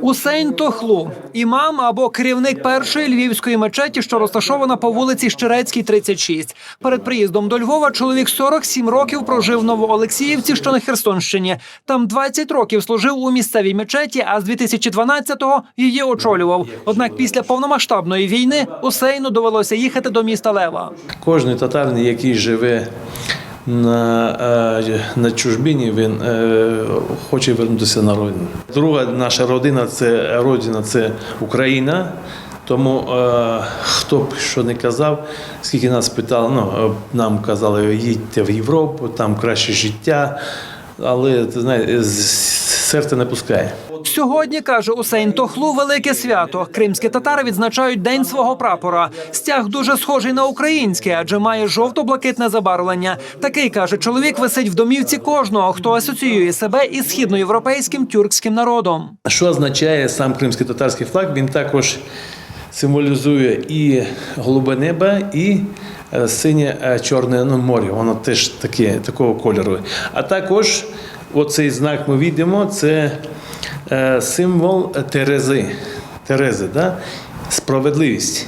Усейн Тохлу, імам або керівник першої львівської мечеті, що розташована по вулиці Щерецькій, 36. Перед приїздом до Львова чоловік 47 років прожив в Новоолексіївці, що на Херсонщині. Там 20 років служив у місцевій мечеті, а з 2012-го її очолював. Однак після повномасштабної війни Усейну довелося їхати до міста Лева. Кожен татарин, який живе на, е, на чужбині, він е, хоче вернутися на родину. Друга наша родина це родина, це Україна. Тому е, хто б що не казав, скільки нас питали, ну нам казали, їдьте в Європу, там краще життя. Але ти знаєш, серце не пускає. Сьогодні каже Усейн Тохлу велике свято. Кримські татари відзначають день свого прапора. Стяг дуже схожий на український, адже має жовто-блакитне забарвлення. Такий каже чоловік висить в домівці кожного, хто асоціює себе із східноєвропейським тюркським народом. Що означає сам кримський татарський флаг? Він також символізує і голубе небо, і е, синє е, чорне ну, море. Воно теж таке, такого кольору. А також оцей знак ми бачимо, це е, символ Терези. Терези, да? справедливість.